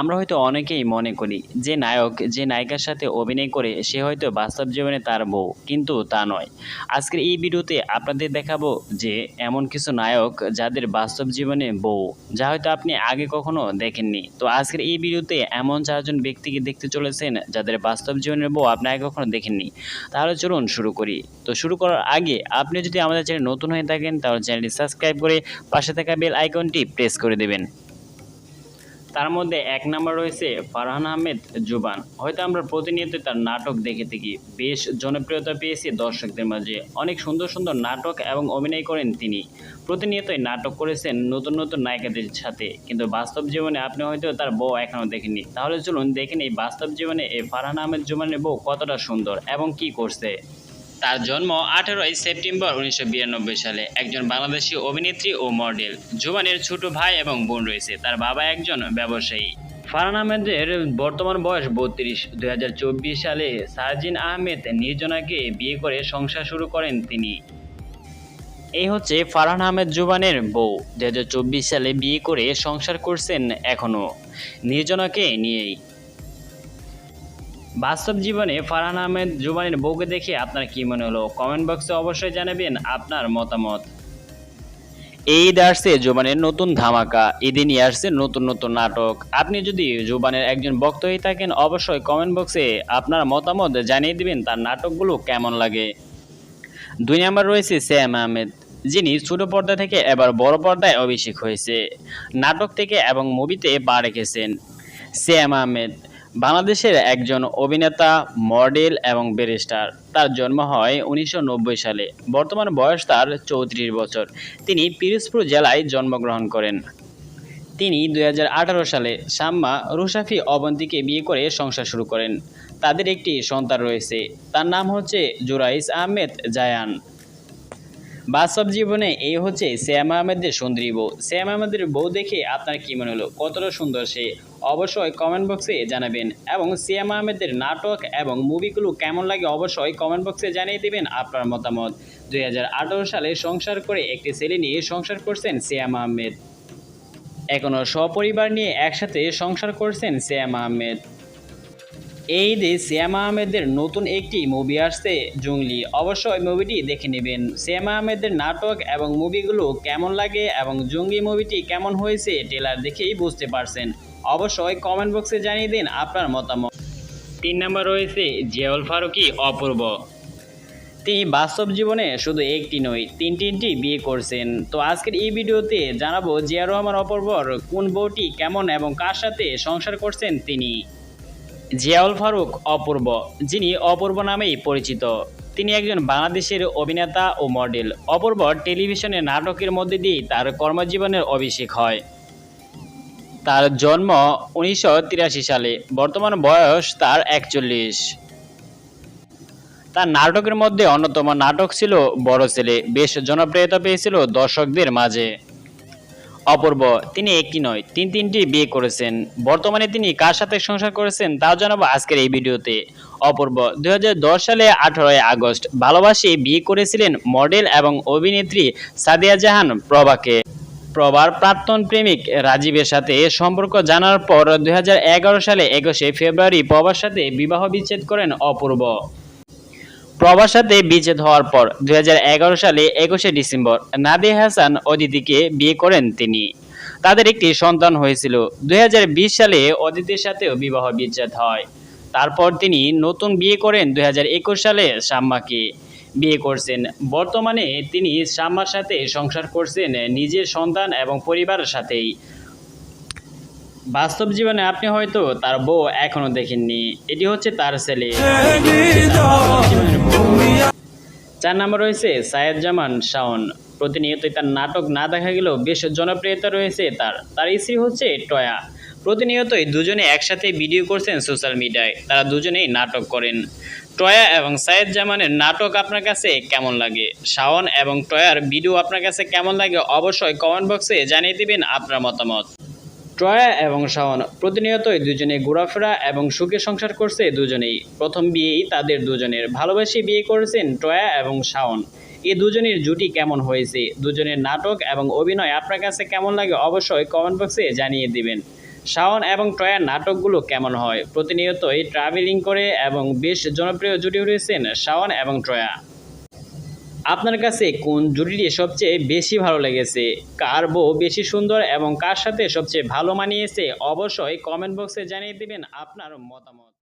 আমরা হয়তো অনেকেই মনে করি যে নায়ক, যে নায়িকার সাথে অভিনয় করে সে হয়তো বাস্তব জীবনে তার বউ, কিন্তু তা নয়। আজকের এই ভিডিওতে আপনাদের দেখাবো যে এমন কিছু নায়ক যাদের বাস্তব জীবনে বউ, যা হয়তো আপনি আগে কখনো দেখেননি। তো আজকের এই ভিডিওতে এমন চারজন ব্যক্তিকে দেখতে চলেছেন যাদের বাস্তব জীবনের বউ আপনি আগে কখনো দেখেননি। তাহলে চলুন শুরু করি। তো শুরু করার আগে আপনি যদি আমাদের চ্যানেল নতুন হয়ে থাকেন, তাহলে চ্যানেলটি সাবস্ক্রাইব করে পাশে থাকা বেল আইকনটি প্রেস করে দেবেন। তার মধ্যে এক নম্বর রয়েছে ফারহান আহমেদ জুবান। হয়তো আমরা প্রতিনিয়ত তার নাটক দেখে থাকি। বেশ জনপ্রিয়তা পেয়েছে দর্শকদের মাঝে। অনেক সুন্দর সুন্দর নাটক এবং অভিনয় করেন তিনি। প্রতিনিয়তই নাটক করেছেন নতুন নতুন নায়িকাদের সাথে। কিন্তু বাস্তব জীবনে আপনি হয়তো তার বউ এখনও দেখেননি। তাহলে চলুন দেখেন এই বাস্তব জীবনে এই ফারহান আহমেদ জুবানের বউ কতটা সুন্দর এবং কি করছে। তার জন্ম আঠেরোই সেপ্টেম্বর উনিশশো বিরানব্বই সালে। একজন বাংলাদেশি অভিনেত্রী ও মডেল। জুবানের ছোট ভাই এবং বোন রয়েছে। তার বাবা একজন ব্যবসায়ী। ফারহান আহমেদের বর্তমান বয়স বত্রিশ। দুই সালে সার্জিন আহমেদ নির্জনাকে বিয়ে করে সংসার শুরু করেন তিনি। এই হচ্ছে ফারহান আহমেদ জুবানের বউ। দুই হাজার চব্বিশ সালে বিয়ে করে সংসার করছেন এখনও নির্জনাকে নিয়েই বাস্তব জীবনে ফারহান আহমেদ জুবানের বউকে দেখে আপনার কি মনে হলো? কমেন্ট বক্সে অবশ্যই জানাবেন আপনার মতামত। ঈদ আসছে জুবানের নতুন ধামাকা ঈদে নিয়ে আসছে নতুন নতুন নাটক। আপনি যদি জুবানের একজন ভক্ত হয়ে থাকেন, অবশ্যই কমেন্ট বক্সে আপনার মতামত জানিয়ে দিবেন তার নাটকগুলো কেমন লাগে। দুই নম্বর রয়েছে শ্যাম আহমেদ, যিনি ছোট পর্দা থেকে এবার বড় পর্দায় অভিষেক হয়েছে। নাটক থেকে এবং মুভিতে পা রেখেছেন। শ্যাম আহমেদ বাংলাদেশের একজন অভিনেতা, মডেল এবং ব্যারিস্টার। তার জন্ম হয় উনিশশো নব্বই সালে। বর্তমান বয়স তার চৌত্রিশ বছর। তিনি পিরোজপুর জেলায় জন্মগ্রহণ করেন। তিনি দু হাজার আঠারো সালে শাম্মা রুশাফি অবন্তীকে বিয়ে করে সংসার শুরু করেন। তাদের একটি সন্তান রয়েছে। তার নাম হচ্ছে জুরাইস আহমেদ জায়ান। বাস্তব জীবনে এই হচ্ছে শ্যাম আহমেদের সুন্দরী বউ। শ্যাম আহমেদের বউ দেখে আপনার কি মনে হলো? কতটা সুন্দর সে? অবশ্যই কমেন্ট বক্সে জানাবেন। এবং শ্যাম আহমেদের নাটক এবং মুভিগুলো কেমন লাগে অবশ্যই কমেন্ট বক্সে জানিয়ে দেবেন আপনার মতামত। দুই হাজার আঠারো সালে সংসার করে একটি ছেলে নিয়ে সংসার করছেন শ্যাম আহমেদ। এখনও সপরিবার নিয়ে একসাথে সংসার করছেন শ্যাম আহমেদ। এই শ্যাম আহমেদের নতুন একটি মুভি আসছে, জঙ্গলি। অবশ্যই মুভিটি দেখে নেবেন। শ্যাম আহমেদের নাটক এবং মুভিগুলো কেমন লাগে এবং জঙ্গলি মুভিটি কেমন হয়েছে ট্রেলার দেখেই বুঝতে পারছেন। অবশ্যই কমেন্ট বক্সে জানিয়ে দিন আপনার মতামত। তিন নম্বর রয়েছে জিয়াউল ফারুকি অপূর্ব। তিনি বাস্তব জীবনে শুধু একটি নয় তিন তিনটি বিয়ে করছেন। তো আজকের এই ভিডিওতে জানাব জিয়া রহমান অপূর্বর কোন বউটি কেমন এবং কার সাথে সংসার করছেন তিনি। জিয়াউল ফারুক অপূর্ব, যিনি অপূর্ব নামেই পরিচিত। তিনি একজন বাংলাদেশের অভিনেতা ও মডেল। অপূর্ব টেলিভিশনের নাটকের মধ্যে দিয়েই তার কর্মজীবনের অভিষেক হয়। তার জন্ম উনিশশো তিরাশি সালে, বর্তমান বয়স তার একচল্লিশ। তার নাটকের মধ্যে অন্যতম নাটক ছিল বড় ছেলে। বেশ জনপ্রিয়তা পেয়েছিল দর্শকদের মাঝে। অপূর্ব, তিনি একটি নয়, তিন তিনটি বিয়ে করেছেন। বর্তমানে তিনি কার সাথে সংসার করেছেন তাও জানাব আজকের এই ভিডিওতে। অপূর্ব দু হাজার দশ সালে আঠারোই আগস্ট, ভালোবাসে বিয়ে করেছিলেন মডেল এবং অভিনেত্রী সাদিয়া জাহান প্রভাকে। প্রভার প্রাক্তন প্রেমিক রাজীবের সাথে সম্পর্ক জানার পর দু হাজার এগারো সালে একুশে ফেব্রুয়ারি প্রভার সাথে বিবাহ বিচ্ছেদ করেন অপূর্ব। প্রভার সাথে বিচ্ছেদ হওয়ার পর দু হাজার এগারো সালে একুশে ডিসেম্বর নাদিয়া হাসান অদিতিকে বিয়ে করেন তিনি। তাদের একটি সন্তান হয়েছিল। দু হাজার বিশ সালে অদিতির সাথেও বিবাহ বিচ্ছেদ হয়। তারপর তিনি নতুন বিয়ে করেন দুই হাজার একুশ সালে শাম্মাকে বিয়ে করছেন। বর্তমানে তিনি শাম্মার সাথে সংসার করছেন নিজের সন্তান এবং পরিবারের সাথেই। বাস্তব জীবনে আপনি হয়তো তার বউ এখনও দেখেননি। এটি হচ্ছে তার ছেলে। চার নম্বর রয়েছে সায়েদ জামান শাওন। প্রতিনিয়তই তার নাটক না দেখা গেলেও বেশ জনপ্রিয়তা রয়েছে তার। তার স্ত্রী হচ্ছে টয়া। প্রতিনিয়তই দুজনে একসাথে ভিডিও করছেন সোশ্যাল মিডিয়ায়। তারা দুজনেই নাটক করেন। টয়া এবং সায়েদ জামানের নাটক আপনার কাছে কেমন লাগে? শাওন এবং টয়ার ভিডিও আপনার কাছে কেমন লাগে অবশ্যই কমেন্ট বক্সে জানিয়ে দিবেন আপনার মতামত। ট্রয়া এবং শাওন প্রতিনিয়তই দুজনে ঘোরাফেরা এবং সুখে সংসার করছে দুজনেই। প্রথম বিয়েই তাদের দুজনের ভালোবাসি বিয়ে করেছেন ট্রয়া এবং শাওন এ দুজনের জুটি কেমন হয়েছে? দুজনের নাটক এবং অভিনয় আপনার কাছে কেমন লাগে অবশ্যই কমেন্ট বক্সে জানিয়ে দিবেন। শাওন এবং ট্রয়ার নাটকগুলো কেমন হয়? প্রতিনিয়তই ট্রাভেলিং করে এবং বেশ জনপ্রিয় জুটি রয়েছেন শাওন এবং ট্রয়া আপনার কাছে কোন জুটিটি সবচেয়ে বেশি ভালো লেগেছে? কার বউ বেশি সুন্দর এবং কার সাথে সবচেয়ে ভালো মানিয়েছে? অবশ্যই কমেন্ট বক্সে জানিয়ে দিবেন আপনার মতামত।